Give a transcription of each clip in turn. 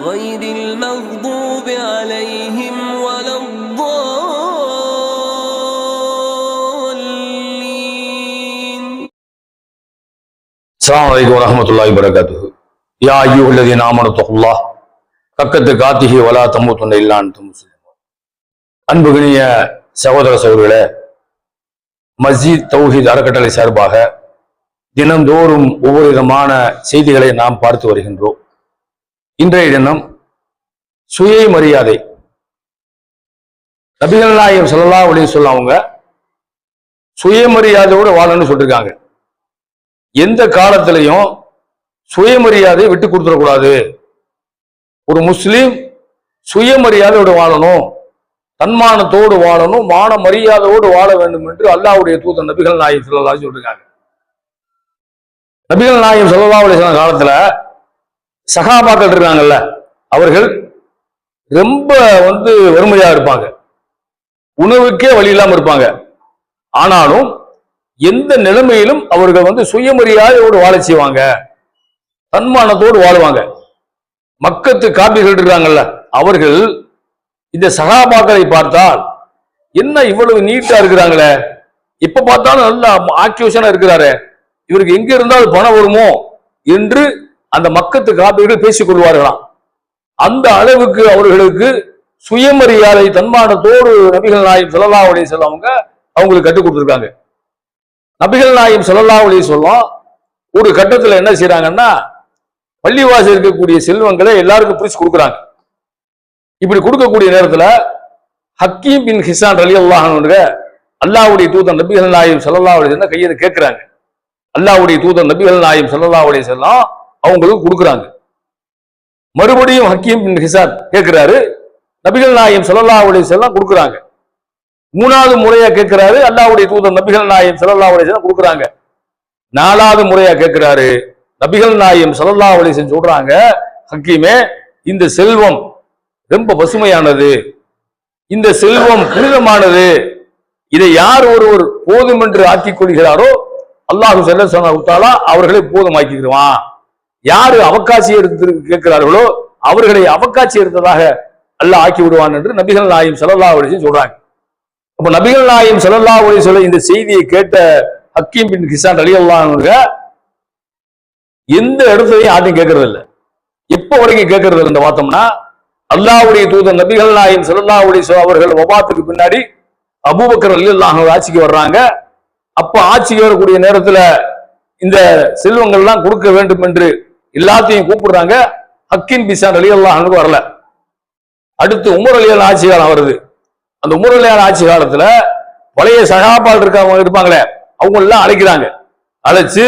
غير المغضوب عليهم ولا الضالين அஸ்ஸலாமு அலைக்கும் வரஹ்மத்துல்லாஹி வரகாத்துஹு யா அய்யுஹல்லதீன ஆமனு தகுல்லாஹ் கக்கத்து காத்திஹி வலா தம்முத்துன்ன இல்லான் முஸ்லிமூன் அன்புகினிய சகோதர சகோதரர்களே மஸ்ஜித் தௌஹீத் அறக்கட்டளை சார்பாக தினந்தோறும் ஒவ்வொரு விதமான செய்திகளை நாம் பார்த்து வருகின்றோம் இன்றைய தினம் சுய மரியாதை. நபிகள் நாயகம் ஸல்லல்லாஹு அப்படின்னு சொல்லவங்க அவங்க சுயமரியாதையோடு வாழணும்னு சொல்லியிருக்காங்க எந்த காலத்திலையும் சுயமரியாதையை விட்டு கொடுத்துடக்கூடாது. ஒரு முஸ்லீம் சுயமரியாதையோடு வாழணும் தன்மானத்தோடு வாழணும் மான மரியாதையோடு வாழ வேண்டும் என்று அல்லாவுடைய தூதர் நபிகள் நாயகம் ஸல்லல்லாஹு சொல்லிருக்காங்க. நபிகள் நாயகம் ஸல்லல்லாஹு அப்படின்னு சொன்ன காலத்துல சகாபாக்கள் இருக்காங்கல்ல அவர்கள் ரொம்ப வந்து வறுமையா இருப்பாங்க. உணவுக்கே வழி இல்லாமல் இருப்பாங்க. ஆனாலும் எந்த நிலைமையிலும் அவர்கள் வந்து சுயமரியாதையோடு வாழ செய்வாங்க. தன்மானத்தோடு வாழுவாங்க. மக்கத்து காப்பிகள் இருக்காங்கல்ல அவர்கள் இந்த சகாபாக்களை பார்த்தால் என்ன இவ்வளவு நீட்டா இருக்கிறாங்களே? இப்ப பார்த்தாலும் நல்ல ஆக்கியோஷனா இருக்கிறாரு. இவருக்கு எங்க இருந்தாலும் பணம் வருமோ? என்று அந்த மக்கத்து காப்பிகள் பேசிக் கொள்வார்களாம். அந்த அளவுக்கு அவர்களுக்கு சுயமரியாதை தன்மானத்தோடு நபிகள் நாயம் சொல்லலா உடைய சொல்லவங்க அவங்களுக்கு கற்றுக் கொடுத்துருக்காங்க. நபிகள் நாயம் சொல்லலா உடைய சொல்லும் ஒரு கட்டத்தில் என்ன செய்யறாங்கன்னா பள்ளிவாசல் இருக்கக்கூடிய செல்வங்களை எல்லாருக்கும் பிரிச்சு கொடுக்குறாங்க. இப்படி கொடுக்கக்கூடிய நேரத்தில் ஹக்கீம் பின் ஹிசான் அலி அல்லாஹனுங்க அல்லாவுடைய தூதன் நபிகள் நாயம் சொல்லலா உடைய கையை கேட்கிறாங்க அல்லாவுடைய தூதன் நபிகள் நாயம் சொல்லலா உடைய வஸல்லம் அவங்களுக்கு கொடுக்குறாங்க. மறுபடியும் ஹக்கீம் பின் கேட்கிறாரு நபிகள் நாயம் ஸல்லல்லாஹு அலைஹி செல்லாம் கொடுக்குறாங்க. மூணாவது முறையா கேட்கிறாரு அல்லாவுடைய தூதர் நபிகள் நாயம் ஸல்லல்லாஹு அலைஹி செல்லாம் கொடுக்குறாங்க. நாலாவது முறையா கேட்கிறாரு நபிகள் நாயம் ஸல்லல்லாஹு அலைஹி சொல்றாங்க ஹக்கீமே இந்த செல்வம் ரொம்ப பசுமையானது. இந்த செல்வம் புனிதமானது. இதை யார் ஒருவர் போதும் என்று ஆக்கிக் கொள்கிறாரோ அல்லாஹு செல்ல சொன்னா அவர்களை போதுமாக்கிடுவான் யாரு அவக்காசி எடுத்து கேட்கிறார்களோ அவர்களை அவக்காட்சி எடுத்ததாக அல்ல ஆக்கி விடுவான் என்று நபிகள் நாயும் ஸல்லல்லாஹு அலைஹி சொல்றாங்க. அப்ப நபிகள் நாயும் ஸல்லல்லாஹு அலைஹி இந்த செய்தியை கேட்ட ஹக்கீம் பின் கிசான் அலி எந்த இடத்துலையும் யார்ட்டையும் கேட்கறது இல்லை. எப்ப வரைக்கும் கேட்கறது இல்ல இந்த பார்த்தோம்னா அல்லாவுடைய தூதர் நபிகள் நாயும் ஸல்லல்லாஹு அலைஹி அவர்கள் ஒபாத்துக்கு பின்னாடி அபூபக்கர் அலி அல்லாஹ் ஆட்சிக்கு வர்றாங்க. அப்ப ஆட்சிக்கு வரக்கூடிய நேரத்துல இந்த செல்வங்கள்லாம் கொடுக்க வேண்டும் என்று எல்லாத்தையும் கூப்பிடுறாங்க. ஹக்கின் பிசான் அலி அல்லாஹ் வரல. அடுத்து உமர் அலியான் ஆட்சி காலம் வருது. அந்த உமர் அலியான் ஆட்சி காலத்துல பழைய சகாபால் இருக்கவங்க இருப்பாங்களே அவங்க எல்லாம் அழைக்கிறாங்க. அழைச்சு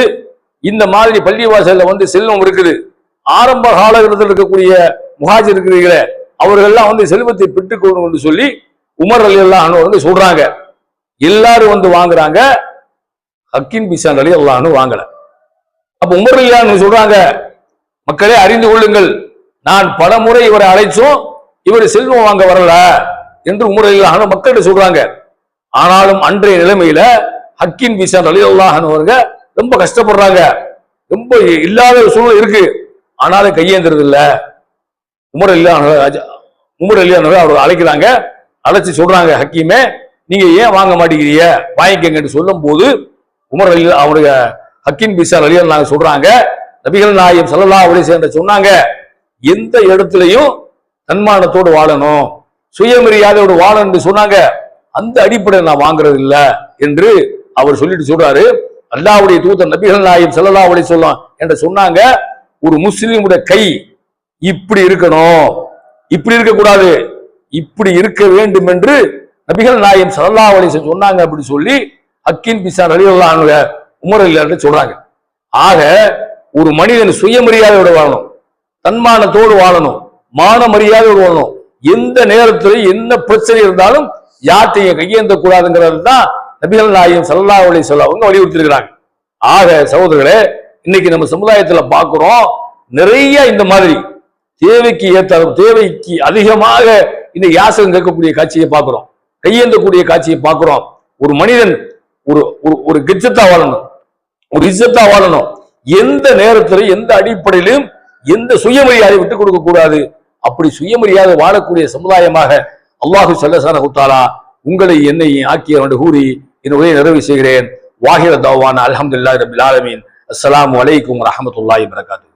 இந்த மாதிரி பள்ளிவாசல்ல வந்து செல்வம் இருக்குது. ஆரம்ப காலகட்டத்தில் இருக்கக்கூடிய முஹாஜிர் இருக்கிறீங்களே அவர்கள்லாம் வந்து செல்வத்தை பெற்றுக்கொள்ளணும் சொல்லி உமர் அலி அல்லாஹ் வந்து சொல்றாங்க. எல்லாரும் வந்து வாங்குறாங்க. ஹக்கின் பிசான் அலி அல்லாஹ்னு வாங்கல. அப்ப உமர் அலியான்னு சொல்றாங்க மக்களே அறிந்து கொள்ளுங்கள். நான் பல முறை இவரை அழைச்சும் இவர் செல்வம் வாங்க வரல என்று உமர் அலி மக்கள்கிட்ட சொல்றாங்க. ஆனாலும் அன்றைய நிலைமையில ஹக்கின் பிசான் அலி அல்லாஹ்னு ரொம்ப கஷ்டப்படுறாங்க. ரொம்ப இல்லாத ஒரு சூழ்நிலை இருக்கு. ஆனாலும் கையேந்திரது இல்ல உமர் அலியான உமர் அலியானவர் அவர் அழைக்கிறாங்க. அழைச்சி சொல்றாங்க ஹக்கீமே நீங்க ஏன் வாங்க மாட்டேங்கிறீங்க? வாங்கிக்கங்கன்னு சொல்லும் போது உமர் அலி அவருடைய ஹக்கின் பிசார் அலி நாங்க சொல்றாங்க. நபிகள் நாயம் சல்லா அலைஹி வஸல்லம் சொன்னாங்க எந்த இடத்துலையும் தன்மானத்தோடு வாழணும் சுயமரியாதையோடு வாழணும்னு சொன்னாங்க. அந்த அடிப்படையில் நான் வாங்குறது இல்லை என்று அவர் சொல்லிட்டு சொல்றாரு. அல்லாவுடைய தூதர் நபிகள் நாயம் ஸல்லல்லாஹு அலைஹி சொல்லலாம் என்று சொன்னாங்க ஒரு முஸ்லீமுடைய கை இப்படி இருக்கணும் இப்படி இருக்கக்கூடாது இப்படி இருக்க வேண்டும் என்று நபிகள் நாயம் சல்லா அலைஹி சொன்னாங்க அப்படின்னு சொல்லி அக்கின் பிசான் ரலியல்லாஹு உமர் அலி சொல்றாங்க. ஆக ஒரு மனிதன் சுயமரியாதையோடு வாழணும். தன்மானத்தோடு வாழணும். மான மரியாதையோடு வாழணும். எந்த நேரத்தில் என்ன பிரச்சனை இருந்தாலும் யார்ட்டையும் கையேந்த கூடாதுங்கிறது தான் நபிகள் நாயகம் சல்லா அலைஹி சொல்ல அவங்க வலியுறுத்திருக்கிறாங்க ஆக சகோதரர்களே இன்னைக்கு நம்ம சமுதாயத்துல பார்க்குறோம் நிறைய இந்த மாதிரி தேவைக்கு ஏற்ற தேவைக்கு அதிகமாக இந்த யாசகம் கேட்கக்கூடிய காட்சியை பார்க்கிறோம். கையேந்தக்கூடிய காட்சியை பார்க்கிறோம். ஒரு மனிதன் ஒரு ஒரு ஒரு கிச்சத்தா வாழணும். ஒரு இஜத்தா வாழணும். எந்த நேரத்திலும் எந்த அடிப்படையிலும் எந்த சுயமரியாதை விட்டு கொடுக்க கூடாது. அப்படி சுயமரியாதை வாழக்கூடிய சமுதாயமாக அல்லாஹு சல்லசான குத்தாலா உங்களை என்னை ஆக்கிய என்று கூறி என் உரையை நிறைவு செய்கிறேன். வாஹிர தவான் அலமதுல்லா ரபில் ஆலமீன். அஸ்லாம் வலைக்கும் ரஹமத்துல்லாஹி வரகாத்து